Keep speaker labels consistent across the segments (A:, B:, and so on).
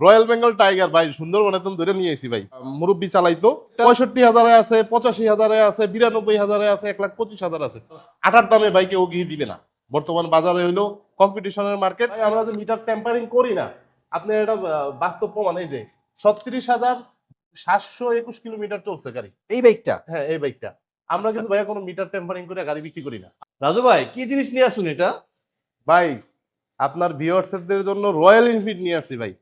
A: Royal Bengal tiger ভাই সুন্দরবনে তো ধরে নিয়ে এসি ভাই। মুরব্বী চালাইতো পঁয়ষট্টি হাজারে আছে পঁচাশি হাজারে আছে বিরানব্বই হাজারে আছে এক লাখ পঁচিশ হাজার আছে। আটার দামে ভাই কেউ গিয়ে দিবে না। বর্তমান বাজারে হইল কম্পিটিশনের মার্কেট আমরা যে মিটার টেম্পারিং করি না আপনি এটা বাস্তব প্রমাণ এই যে ছত্রিশ হাজার সাতশো একুশ কিলোমিটার চলছে গাড়ি।
B: এই বাইকটা
A: হ্যাঁ এই বাইকটা আমরা কিন্তু ভাইয়া কোনো মিটার টেম্পারিং করে গাড়ি বিক্রি করি না।
C: রাজু ভাই কি জিনিস নিয়ে আসলেন এটা?
A: ভাই আপনার ভিউয়ার্সদের জন্য রয়্যাল এনফিল্ড নিয়ে আসছি ভাই।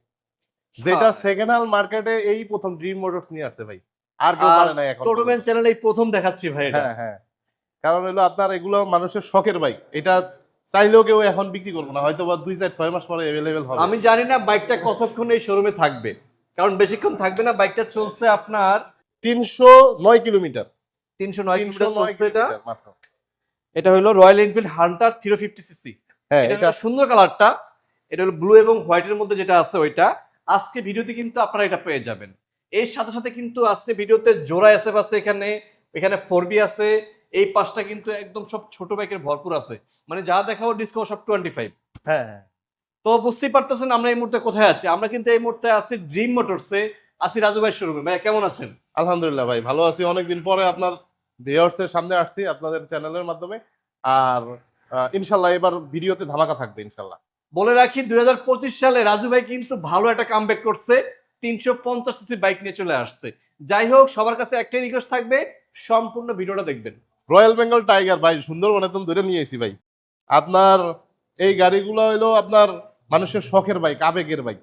A: যেটা
C: হ্যাঁ।
A: সেকেন্ড হ্যান্ড মার্কেটে এই প্রথম ড্রিম মোটরস নিয়ে আসছে ভাই। আর কেউ পারে না এখন
C: চ্যানেলে প্রথম দেখাচ্ছি ভাই
A: হ্যাঁ হ্যাঁ। কারণ হলো আপনার এগুলো মানুষের শখের বাইক এটা চাইলেও কেউ এখন বিক্রি করব না। হয়তো বা দুই চার ছয় মাস পরে অ্যাভেলেবেল হবে।
C: আমি জানি না বাইকটা কতক্ষণ এই শোরুমে থাকবে। কারণ বেশিক্ষণ থাকবে না বাইকটা চলছে আপনার
A: তিনশো নয় কিলোমিটার।
C: তিনশো নয় কিলোমিটার চলছে এটা। এটা হলো Royal Enfield Hunter three fifty CC
A: হ্যাঁ
C: এটা সুন্দর কালারটা এটা হলো ব্লু এবং হোয়াইটের মধ্যে যেটা আছে ওইটা। আজকে ভিডিওতে কিন্তু আপনারা এটা পেয়ে যাবেন। এর সাথে সাথে কিন্তু আজকে ভিডিওতে জোড়া এসএফ আছে এখানে এখানে ফোর বি আছে এই পাঁচটা কিন্তু একদম সব ছোট বাইকের ভরপুর আছে। মানে যা দেখাবো ডিসকাউন্ট সব টোয়েন্টি ফাইভ
A: হ্যাঁ হ্যাঁ।
C: তো বুঝতেই পারতেছেন আমরা এই মুহূর্তে কোথায় আছি? আমরা কিন্তু এই মুহূর্তে আছি ড্রিম মোটরসে আছি রাজু ভাই শোরুমে ভাই কেমন আছেন?
A: আলহামদুলিল্লাহ ভাই ভালো আছি। অনেকদিন পরে আপনার ভিউয়ার্স এর সামনে আসছি আপনাদের চ্যানেলের মাধ্যমে। আর ইনশাল্লাহ এবার ভিডিওতে ধামাকা থাকবে ইনশাল্লাহ।
C: বলে রাখি দুই হাজার পঁচিশ সালে রাজু ভাই কিন্তু ভালো একটা কামব্যাক করছে। তিনশো পঞ্চাশ সিসি বাইক নিয়ে চলে আসছে। যাই হোক সবার কাছে একটাই রিকোয়েস্ট থাকবে সম্পূর্ণ ভিডিওটা দেখবেন।
A: রয়্যাল বেঙ্গল টাইগার ভাই সুন্দরবনে তো ধরে নিয়ে এসি ভাই। আপনার এই গাড়িগুলো হইল আপনার মানুষের শখের বাইক আবেগের বাইক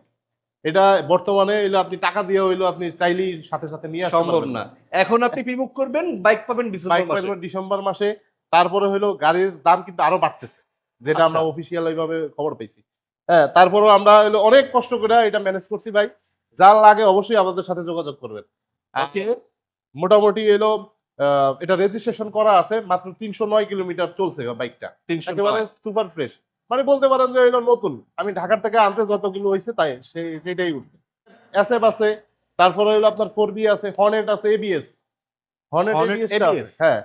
A: এটা বর্তমানে হইল আপনি টাকা দিয়ে হইল আপনি চাইলেই সাথে সাথে নিয়ে আসতে
C: সম্ভব না। এখন আপনি প্রিবুক করবেন বাইক পাবেন মাসে।
A: ডিসেম্বর মাসে। তারপরে হইল গাড়ির দাম কিন্তু আরও বাড়তেছে। যেটা আমরা
C: আচ্ছা।
A: অফিসিয়াল ওইভাবে খবর পাইছি। হ্যাঁ তারপরও আমরা অনেক কষ্ট করে এটা ম্যানেজ করছি ভাই। যার লাগে অবশ্যই আমাদের সাথে যোগাযোগ করবেন। মোটামুটি এলো এটা রেজিস্ট্রেশন করা আছে মাত্র তিনশো নয় কিলোমিটার চলছে বাইকটা একেবারে সুপার ফ্রেশ মানে বলতে পারেন যে এটা নতুন। আমি ঢাকার থেকে আনতে যতগুলো হয়েছে তাই সেটাই উঠবে এসএফ আছে তারপরে হলো আপনার ফোর বি আছে হর্নেট আছে এবিএস হর্নেট এবিএস? হ্যাঁ।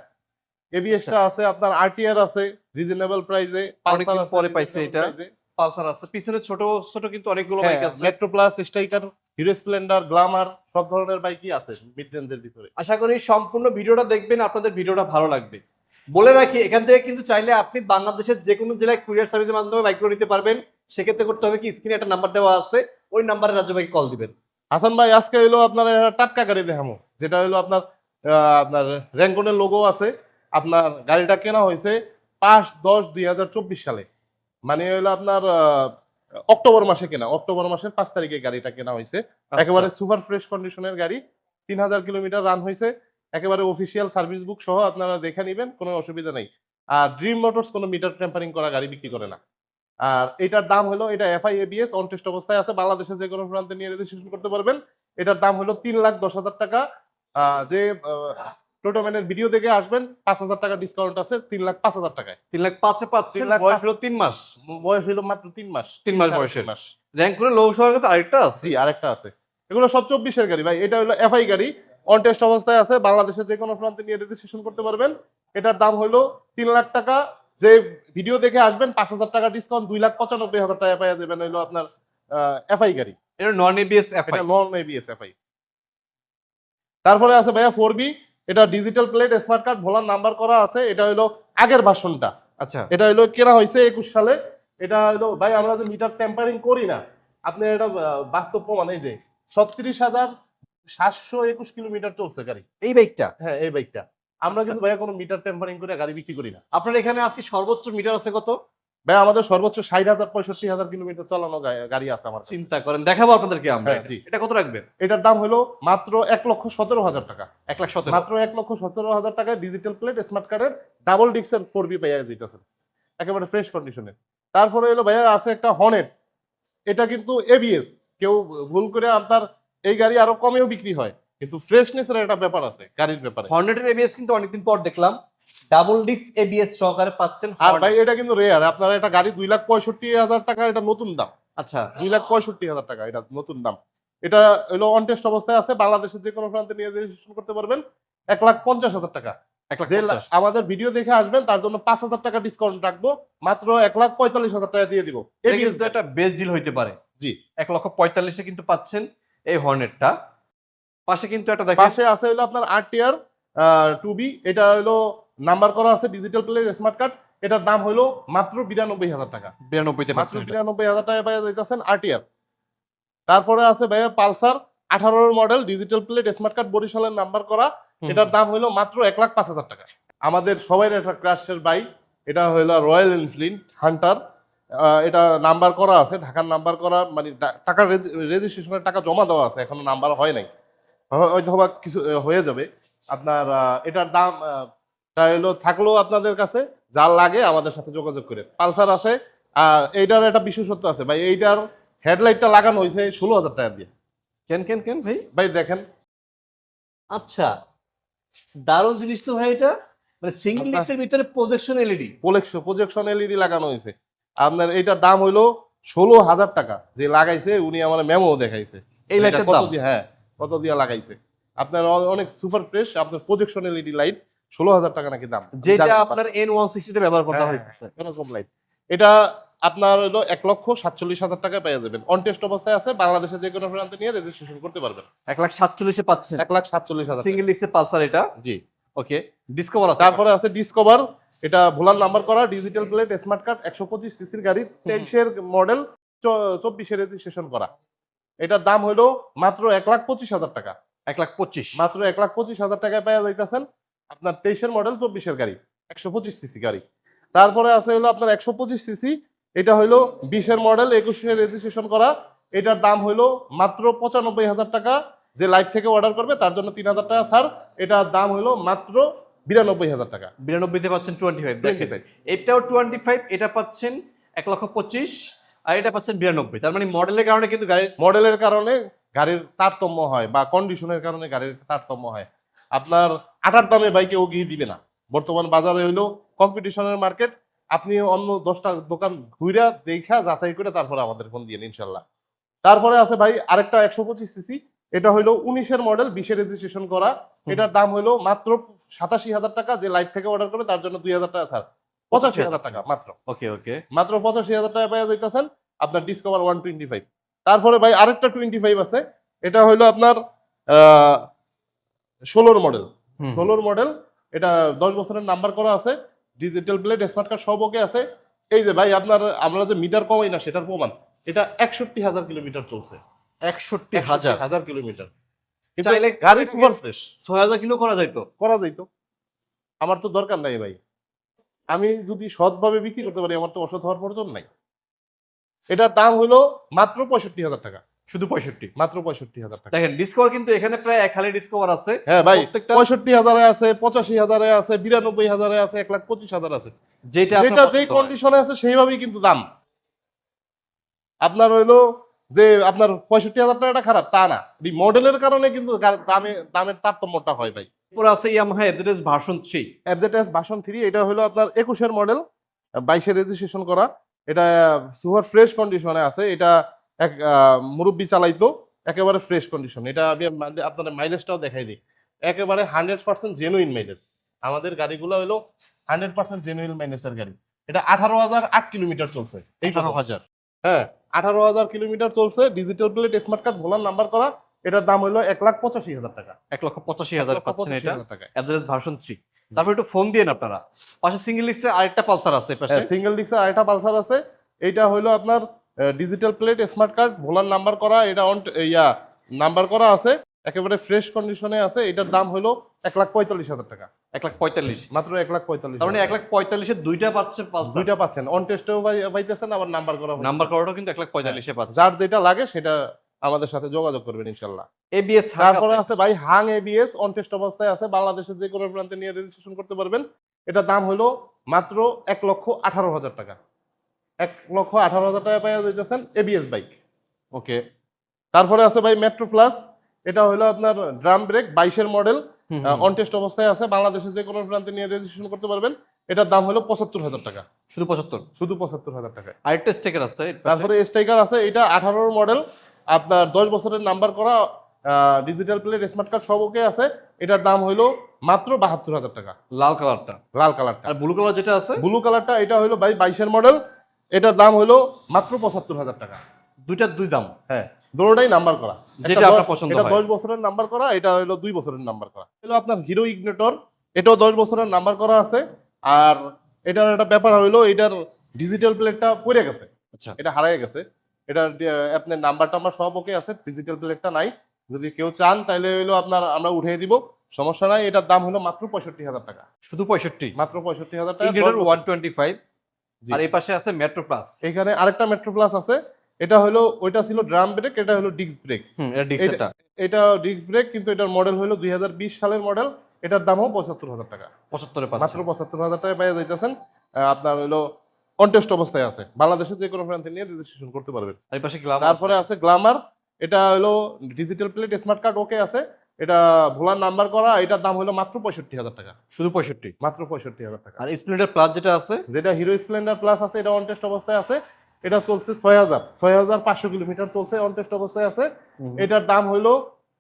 A: এবিএসটা আছে আপনার আরটিআর আছে রিজনেবল প্রাইসে
C: অনেকদিন পরে পাইছে এটা। পালসার আছে। পিছনে ছোট ছোট কিন্তু অনেকগুলো বাইক আছে।
A: Metro plus Striker Hero Splendor Glamour সব ধরনের বাইকই আছে মিড রেঞ্জের ভিতরে।
C: আশা করি সম্পূর্ণ ভিডিওটা দেখবেন আপনাদের ভিডিওটা ভালো লাগবে। বলে রাখি এখান থেকে কিন্তু চাইলে আপনি বাংলাদেশের যে কোনো জেলায় কুরিয়ার সার্ভিসের মাধ্যমে বাইকগুলো নিতে পারবেন। সেক্ষেত্রে করতে হবে কি? স্ক্রিনে একটা নাম্বার দেওয়া আছে। ওই নাম্বারে রাজু ভাইকে কল দিবেন।
A: হাসান ভাই আজকে হলো আপনার টাটকা গাড়ি দেখামো যেটা হলো আপনার আপনার র্যাঙ্কনের লোগো আছে। আপনার গাড়িটা কেনা হয়েছে পাঁচ দশ দুই সালে। মানে হলো আপনার অক্টোবর মাসে কেনা। অক্টোবর মাসের পাঁচ তারিখে গাড়িটা কেনা হয়েছে।
C: আচ্ছা।
A: একেবারে সুপার ফ্রেশ কন্ডিশনের গাড়ি। তিন হাজার কিলোমিটার রান হয়েছে। একেবারে অফিসিয়াল সার্ভিস বুক সহ আপনারা দেখে নেবেন কোনো অসুবিধা নেই। আর ড্রিম মোটরস কোনো মিটার টেম্পারিং করা গাড়ি বিক্রি করে না। আর এটার দাম হলো এটা এফআই এবিএস অন টেস্ট অবস্থায় আছে। বাংলাদেশে যে কোনো প্রান্তে নিয়ে রেজিস্ট্রেশন করতে পারবেন। এটার দাম হলো তিন লাখ দশ হাজার টাকা। আহ, যে টোটোম্যানের ভিডিও দেখে আসবেন পাঁচ হাজার টাকা ডিসকাউন্ট আছে তিন লাখ পাঁচ হাজার টাকায়।
C: তিন লাখ পাঁচে পাচ্ছেন
A: লাখ
C: বয়স
A: পাঁচ-
C: হলো তিন মাস।
A: বয়স হলো মাত্র তিন মাস।
C: তিন মাস বয়সের।
A: মাস।
C: র্যাঙ্ক করে লৌ শহরে তো আরেকটা আছে।
A: জি আরেকটা আছে। এগুলো সব চব্বিশের গাড়ি ভাই। এটা হলো এফআই গাড়ি। অন টেস্ট অবস্থায় আছে বাংলাদেশের যে কোনো প্রান্তে নিয়ে রেজিস্ট্রেশন করতে পারবেন। এটার দাম হলো তিন লাখ টাকা। যে ভিডিও দেখে আসবেন পাঁচ হাজার টাকা ডিসকাউন্ট দুই লাখ পঁচানব্বই হাজার টাকা পাইয়া দেবেন। হলো আপনার এফআই গাড়ি।
C: এটা নন এবিএস এফআই
A: এটা নন এবিএস এফআই তারপরে আছে ভাইয়া ফোর বি এটা ডিজিটাল প্লেট স্মার্ট কার্ড ভোলার নাম্বার করা আছে এটা হলো আগের ভার্সনটা
C: আচ্ছা।
A: এটা হলো কেনা হয়েছে একুশ সালে। এটা হলো ভাই আমরা যে মিটার টেম্পারিং করি না আপনি এটা বাস্তব প্রমাণ এই যে ছত্রিশ হাজার সাতশো একুশ কিলোমিটার চলছে গাড়ি।
B: এই বাইকটা
A: হ্যাঁ এই বাইকটা আমরা কিন্তু ভাইয়া কোনো মিটার টেম্পারিং করে গাড়ি বিক্রি করি না।
C: আপনার এখানে আজকে সর্বোচ্চ মিটার আছে কত?
A: ভাই আমাদের সর্বোচ্চ ষাট হাজার পঁয়ষট্টি হাজার কিলোমিটার চালানো গাড়ি আছে আমার
C: চিন্তা করেন দেখাবো আপনাদেরকে আমরা।
A: হ্যাঁ,
C: এটা কত রাখবেন?
A: এটার দাম হলো মাত্র এক লক্ষ সতেরো হাজার টাকা।
C: এক লাখ সতেরো।
A: মাত্র এক লক্ষ সতেরো হাজার টাকায় ডিজিটাল প্লেট স্মার্ট কার্ডের ডাবল ডিক্সের ফোর বি পাইয়া যেতেছেন। একেবারে ফ্রেশ কন্ডিশনে তারপরে এলো ভাইয়া আছে একটা হনেট এটা কিন্তু এবিএস কেউ ভুল করে আপনার এই গাড়ি আরও কমেও বিক্রি হয়। কিন্তু ফ্রেশনেসের একটা ব্যাপার আছে গাড়ির ব্যাপারে।
C: হর্নেটের এবিএস কিন্তু অনেকদিন পর দেখলাম। ডাবল ডিস্ক এবিএস সহকারে পাচ্ছেন
A: আর ভাই এটা কিন্তু রেয়ার আপনার একটা গাড়ি দুই লাখ পঁয়ষট্টি হাজার টাকা এটা নতুন দাম।
C: আচ্ছা।
A: দুই লাখ পঁয়ষট্টি হাজার টাকা এটা নতুন দাম। এটা হলো অন টেস্ট অবস্থায় আছে বাংলাদেশের যে কোনো প্রান্তে নিয়ে রেজিস্ট্রেশন করতে পারবেন। এক লাখ পঞ্চাশ হাজার টাকা। আমাদের ভিডিও দেখে আসবেন তার জন্য পাঁচ হাজার টাকা ডিসকাউন্ট রাখব। মাত্র এক লাখ পঁয়তাল্লিশ হাজার টাকা দিয়ে দিব।
C: এটা একটা বেস্ট ডিল হইতে পারে।
A: জি।
C: এক লক্ষ পঁয়তাল্লিশে কিন্তু পাচ্ছেন এই হর্নেটটা পাশে কিন্তু একটা দেখেন।
A: পাশে আছে হলো আপনার আর টিআর টু বি এটা হলো নাম্বার করা আছে ডিজিটাল প্লে স্মার্ট কার্ড এটার দাম হলো মাত্র বিরানব্বই হাজার টাকা।
C: বিরানব্বইতে
A: মাত্র বিরানব্বই হাজার টাকা পাওয়া যাইতেছেন আরটিআর তারপরে আছে ভাইয়া পালসার আঠারোর model digital plate smart card বরিশালের নাম্বার করা। এটার দাম হলো মাত্র এক লাখ পাঁচ হাজার টাকা। আমাদের সবাই একটা ক্রাশের বাইক এটা হলো রয়্যাল এনফিল্ড হান্টার এটা নাম্বার করা আছে ঢাকার নাম্বার করা। মানে টাকা রেজিস্ট্রেশনের টাকা জমা দেওয়া আছে এখনও নাম্বার হয় নাই। হয়তো কিছু হয়ে যাবে। আপনার এটার দাম হলো থাকলেও আপনাদের কাছে যা লাগে আমাদের সাথে যোগাযোগ করে। পালসার আছে আর এইটার একটা বিশেষত্ব আছে। ভাই এইটার হেডলাইটটা লাগানো হয়েছে ষোলো হাজার টাকা দিয়ে।
C: কেন কেন কেন ভাই?
A: ভাই দেখেন।
C: আচ্ছা দারুণ জিনিস তো ভাই এটা। মানে সিঙ্গেল ডিস্কের ভিতরে projection LED
A: projection projection LED লাগানো হয়েছে। আপনার এইটার দাম হইল ষোলো হাজার টাকা। যে লাগাইছে উনি আমার মেমো দেখাইছে।
C: এই
A: এটা
C: লাইটের
A: কত দিয়ে হ্যাঁ কত দিয়ে লাগাইছে। আপনার অনেক সুপার ফ্রেশ আপনার প্রজেকশন এলইডি লাইট ষোলো হাজার টাকা নাকি দাম?
C: যেটা আপনার এন ওয়ান সিক্সটিতে ব্যবহার করা
A: হ্যাঁ, এরকম লাইট এটা আপনার হলো এক লক্ষ সাতচল্লিশ হাজার পেয়ে যাবেন। অন টেস্ট অবস্থায় আছে বাংলাদেশে যে কোনো প্রান্তে নিয়ে রেজিস্ট্রেশন করতে পারবেন।
C: এক লাখ সাতচল্লিশে পাচ্ছেন।
A: এক লাখ সাতচল্লিশ হাজার।
C: সিঙ্গেল পালসার এটা?
A: জি।
C: ওকে ডিসকভার আছে।
A: তারপরে আছে ডিসকভার এটা ভোলার নাম্বার করা ডিজিটাল প্লেট স্মার্ট কার্ড একশো পঁচিশ সিসির গাড়ি তেইশের মডেল চব্বিশে রেজিস্ট্রেশন করা। এটার দাম হলো মাত্র এক লাখ পঁচিশ হাজার টাকা।
C: এক লাখ পঁচিশ।
A: মাত্র এক লাখ পঁচিশ হাজার টাকায় পেয়ে যাইতেছেন। আপনার তেইশের মডেল চব্বিশের গাড়ি একশো পঁচিশ সিসি গাড়ি। তারপরে আছে হলো আপনার একশো পঁচিশ সিসি এটা হলো বিশের মডেল একুশে রেজিস্ট্রেশন করা। এটার দাম হলো মাত্র পঁচানব্বই হাজার টাকা। যে লাইভ থেকে অর্ডার করবে তার জন্য তিন হাজার টাকা ছাড় এটার দাম হলো মাত্র বিরানব্বই হাজার টাকা।
C: বিরানব্বইতে পাচ্ছেন টোয়েন্টি ফাইভ দেখেন এটাও টোয়েন্টি ফাইভ এটা পাচ্ছেন এক লক্ষ পঁচিশ আর এটা পাচ্ছেন বিরানব্বই। তার মানে মডেলের কারণে কিন্তু গাড়ির
A: মডেলের কারণে গাড়ির তারতম্য হয় বা কন্ডিশনের কারণে গাড়ির তারতম্য হয়। আপনার আটার দামে বাইকে ও গিয়ে দিবে না। বর্তমান বাজারে হইল কম্পিটিশনের মার্কেট আপনি অন্য দশটা দোকান ঘুরা দেখা যাচাই করে তারপরে আমাদের ফোন দিয়ে ইনশাল্লাহ। তারপরে আছে ভাই আরেকটা একশো পঁচিশ সিসি এটা হইল উনিশের মডেল বিশে রেজিস্ট্রেশন করা। এটার দাম হইল মাত্র সাতাশি হাজার টাকা যে লাইভ থেকে অর্ডার করবে তার জন্য দুই হাজার টাকা ছাড় পঁচাশি হাজার টাকা মাত্র।
C: ওকে ওকে।
A: মাত্র পঁচাশি হাজার টাকা পাওয়া যাইতেছেন আপনার ডিসকভার ওয়ান টোয়েন্টি ফাইভ তারপরে ভাই আরেকটা টোয়েন্টি ফাইভ আছে এটা হইল আপনার ষোলোর মডেল ষোলোর মডেল এটা দশ বছরের নাম্বার করা আছে ডিজিটাল প্লেট স্মার্ট কার্ড সব ওকে আছে। এই যে ভাই আপনার আমরা যে মিটার কমাই না সেটার প্রমাণ। এটা একষট্টি হাজার কিলোমিটার চলছে।
C: একষট্টি হাজার?
A: হাজার কিলোমিটার।
C: চাইলে
A: গাড়ি সুপার ফ্রেশ
C: ছয় হাজার কিলো করা যাইতো।
A: করা যাইতো। আমার তো দরকার নাই ভাই। আমি যদি সৎভাবে বিক্রি করতে পারি আমার তো অসৎ হওয়ার প্রয়োজন নাই। এটার দাম হলো মাত্র পঁয়ষট্টি হাজার টাকা।
C: শুধু পঁয়ষট্টি।
A: মাত্র পঁয়ষট্টি হাজার টাকা।
C: দেখেন ডিসকভার কিন্তু এখানে প্রায় এক হালি ডিসকভার আছে।
A: হ্যাঁ ভাই পঁয়ষট্টি হাজারে আছে পঁচাশি হাজারে আছে বিরানব্বই হাজারে আছে এক লাখ পঁচিশ হাজার আছে।
C: যেটা
A: যেটা যেই কন্ডিশনে আছে সেইভাবেই কিন্তু দাম। আপনার হইল যে আপনার পঁয়ষট্টি হাজার টাকাটা খারাপ তা না। এই মডেলের কারণে কিন্তু দামে দামের তারতম্যটা হয় ভাই।
C: এরপর আছে Yamaha FZS version three
A: FZS version three এটা হলো আপনার একুশের মডেল বাইশে রেজিস্ট্রেশন করা। এটা সুপার ফ্রেশ কন্ডিশনে আছে এটা এক মুরব্বি চালাইতো একেবারে ফ্রেশ কন্ডিশন এটা আমি আপনাদের মাইলেজটাও দেখাই দিই। একেবারে হান্ড্রেড পার্সেন্ট জেনুইন মাইলেজ আমাদের গাড়িগুলো হলো হান্ড্রেড পার্সেন্ট জেনুইন মাইলেজের গাড়ি। এটা আঠারো হাজার আট কিলোমিটার চলছে এই
C: আঠারো হাজার।
A: হ্যাঁ আঠারো হাজার কিলোমিটার চলছে ডিজিটাল প্লেট স্মার্ট কার্ড ভোলার নাম্বার করা এটার দাম হলো এক লাখ পঁচাশি হাজার টাকা।
C: এক লক্ষ পঁচাশি হাজার পাচ্ছেন এটা।
A: হাজার
C: ভার্সন থ্রি তারপর একটু ফোন দিয়ে আপনারা। পাশে সিঙ্গেল লিস্টে আরেকটা পালসার আছে
A: সিঙ্গেল ডিক্সের আরেকটা পালসার আছে। এইটা হলো আপনার ডিজিটাল প্লেট স্মার্ট কার্ড ভোলার নাম্বার করা এটা অন ইয়া নাম্বার করা আছে একেবারে ফ্রেশ কন্ডিশনে আছে এটার দাম হলো এক লাখ পঁয়তাল্লিশ হাজার টাকা।
C: এক লাখ পঁয়তাল্লিশ।
A: মাত্র এক লাখ পঁয়তাল্লিশ
C: মানে এক লাখ পঁয়তাল্লিশে দুইটা পাচ্ছে
A: দুইটা পাচ্ছেন অন টেস্টেও পাইতেছেন আবার নাম্বার করা
C: নাম্বার করাটাও কিন্তু এক লাখ পঁয়তাল্লিশে পাচ্ছে।
A: যার যেটা লাগে সেটা আমাদের সাথে যোগাযোগ করবেন ইনশাল্লাহ।
C: এবিএস
A: তারপরে আছে। ভাই হাং এবিএস অন টেস্ট অবস্থায় আছে বাংলাদেশের যে কোনো প্রান্তে নিয়ে রেজিস্ট্রেশন করতে পারবেন। এটা দাম হলো মাত্র এক লক্ষ আঠারো হাজার টাকা। এক লক্ষ আঠারো হাজার টাকা পাওয়া যাইতেছেন এবিএস বাইক
C: ওকে
A: তারপরে আছে ভাই মেট্রো প্লাস এটা হলো আপনার ড্রাম ব্রেক বাইশের মডেল অন টেস্ট অবস্থায় আছে। বাংলাদেশের যে কোনো প্রান্তে নিয়ে রেজিস্ট্রেশন করতে পারবেন। এটার দাম হলো পঁচাত্তর হাজার টাকা।
C: শুধু পঁচাত্তর?
A: শুধু পঁচাত্তর হাজার টাকা
C: আরেকটা স্টেকার আছে
A: তারপরে স্ট্রাইকার আছে এটা আঠারোর মডেল আপনার দশ বছরের নাম্বার করা ডিজিটাল প্লেট স্মার্ট কার্ড সব ওকে আছে। এটার দাম হলো মাত্র বাহাত্তর হাজার টাকা।
C: লাল কালারটা।
A: লাল কালারটা।
C: আর ব্লু কালার যেটা আছে?
A: ব্লু কালারটা এটা হলো ভাই বাইশের মডেল এটার দাম হলো মাত্র পঁচাত্তর হাজার টাকা।
C: দুইটার দুই দাম।
A: হ্যাঁ দুটোটাই নাম্বার করা।
C: যেটা আপনার পছন্দ
A: এটা। দশ বছরের নাম্বার করা এটা হলো দুই বছরের নাম্বার করা। হলো আপনার হিরো ইগনেটর এটাও দশ বছরের নাম্বার করা আছে। আর এটার একটা ব্যাপার হইল এটার ডিজিটাল প্লেটটা পড়ে গেছে।
C: আচ্ছা।
A: এটা হারিয়ে গেছে। এটা আপনার নাম্বার টাম্বার সব ওকে আছে ডিজিটাল প্লেটটা নাই। যদি কেউ চান তাহলে হইল আপনার আমরা উঠিয়ে দিব। সমস্যা নাই এটার দাম হলো মাত্র পঁয়ষট্টি হাজার টাকা।
C: শুধু পঁয়ষট্টি?
A: মাত্র পঁয়ষট্টি হাজার টাকা
C: ওয়ান টোয়েন্টি ফাইভ। আর এই পাশে আছে মেট্রো প্লাস
A: এখানে আরেকটা মেট্রো প্লাস আছে। এটা হলো ওইটা ছিল ড্রাম ব্রেক এটা হলো ডিস্ক ব্রেক
C: হুম এটা
A: ডিস্ক ব্রেক কিন্তু এটার মডেল হলো দুই সালের মডেল এটার দামও পঁচাত্তর হাজার টাকা।
C: পঁচাত্তরে
A: মাত্র পঁচাত্তর হাজার টাকা পেয়ে যাইতেছেন। আপনার হলো কন্টেস্ট অবস্থায় আছে। বাংলাদেশে যে কোনো প্রান্তে নিয়ে রেজিস্ট্রেশন করতে পারবেন।
C: আর এই পাশে গ্লামার
A: তারপরে আছে গ্লামার এটা হলো digital plate smart card okay আছে। এটা ভোলার নাম্বার করা এটার দাম হলো মাত্র পঁয়ষট্টি হাজার টাকা।
C: শুধু পঁয়ষট্টি?
A: মাত্র পঁয়ষট্টি হাজার টাকা।
C: আর স্প্লেন্ডার প্লাস যেটা আছে?
A: যেটা হিরো স্প্লেন্ডার প্লাস আছে এটা অন টেস্ট অবস্থায় আছে এটা চলছে ছয় হাজার। ছয় হাজার পাঁচশো কিলোমিটার চলছে অন টেস্ট অবস্থায় আছে। এটার দাম হইল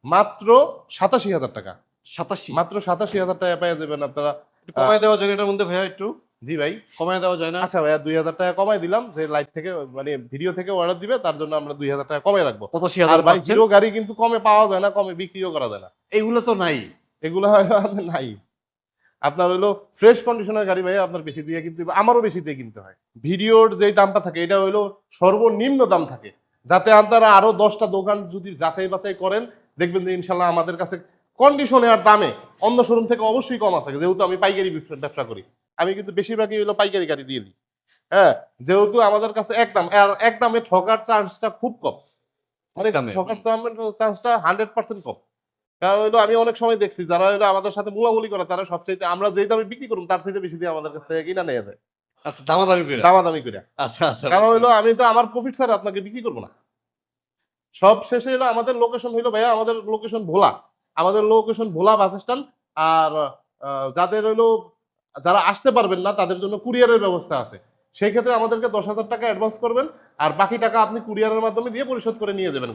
A: মাত্র সাতাশি হাজার টাকা।
C: সাতাশি?
A: মাত্র সাতাশি হাজার টাকা পেয়ে যাবেন আপনারা।
C: কমায় দেওয়া যায় এটার মধ্যে ভাইয়া একটু।
A: জি ভাই।
C: কমায় দেওয়া যায় না।
A: আচ্ছা ভাইয়া দুই হাজার টাকা কমাই দিলাম যে লাইভ থেকে মানে ভিডিও থেকে অর্ডার দিবে তার জন্য আমরা দুই হাজার টাকা কমে রাখব।
C: পঁচাশি হাজার
A: ভাই হিরো গাড়ি কিন্তু কমে পাওয়া যায় না কমে বিক্রিও করা যায় না।
C: এইগুলো তো নাই।
A: এগুলো নাই। আপনার হলো ফ্রেশ কন্ডিশনের গাড়ি ভাই আপনার বেশি দিয়ে কিনতে আমারও বেশি দিয়ে কিনতে হয়। ভিডিওর যেই দামটা থাকে এটা হলো সর্বনিম্ন দাম থাকে। যাতে আপনারা আরও দশটা দোকান যদি যাচাই বাছাই করেন দেখবেন যে ইনশাল্লাহ আমাদের কাছে কন্ডিশনে আর দামে অন্য শোরুম থেকে অবশ্যই কম আছে যেহেতু আমি পাইকারি ব্যবসা করি। আমি কিন্তু বেশিরভাগই হলো পাইকারি গাড়ি দিয়ে দিই। হ্যাঁ যেহেতু আমাদের কাছে একদম একদমে ঠকার চান্সটা খুব কম। মানে ঠকার চান্সটা হান্ড্রেড পার্সেন্ট কম। কারণ হলো আমি অনেক সময় দেখছি যারা হলো আমাদের সাথে মুলামুলি করে তারা সবচাইতে আমরা যেই দামে বিক্রি করুন তার চাইতে বেশি দিয়ে আমাদের কাছ থেকে কিনা নিয়ে যায়।
C: আচ্ছা দামাদামি করে?
A: দামাদামি করে।
C: আচ্ছা আচ্ছা
A: কারণ হলো আমি তো আমার প্রফিট ছাড়া আপনাকে বিক্রি করব না। সব শেষে হলো আমাদের লোকেশন হইল ভাইয়া আমাদের লোকেশন ভোলা। আমাদের লোকেশন ভোলা বাস স্ট্যান্ড আর যাদের হইল যারা আসতে পারবেন না, তাদের জন্য কুরিয়ারের ব্যবস্থা আছে। সেই ক্ষেত্রে আমাদেরকে দশ হাজার টাকা অ্যাডভান্স করবেন, আর বাকি টাকা আপনি কুরিয়ারের মাধ্যমে দিয়ে পরিশোধ করে নিয়ে যাবেন।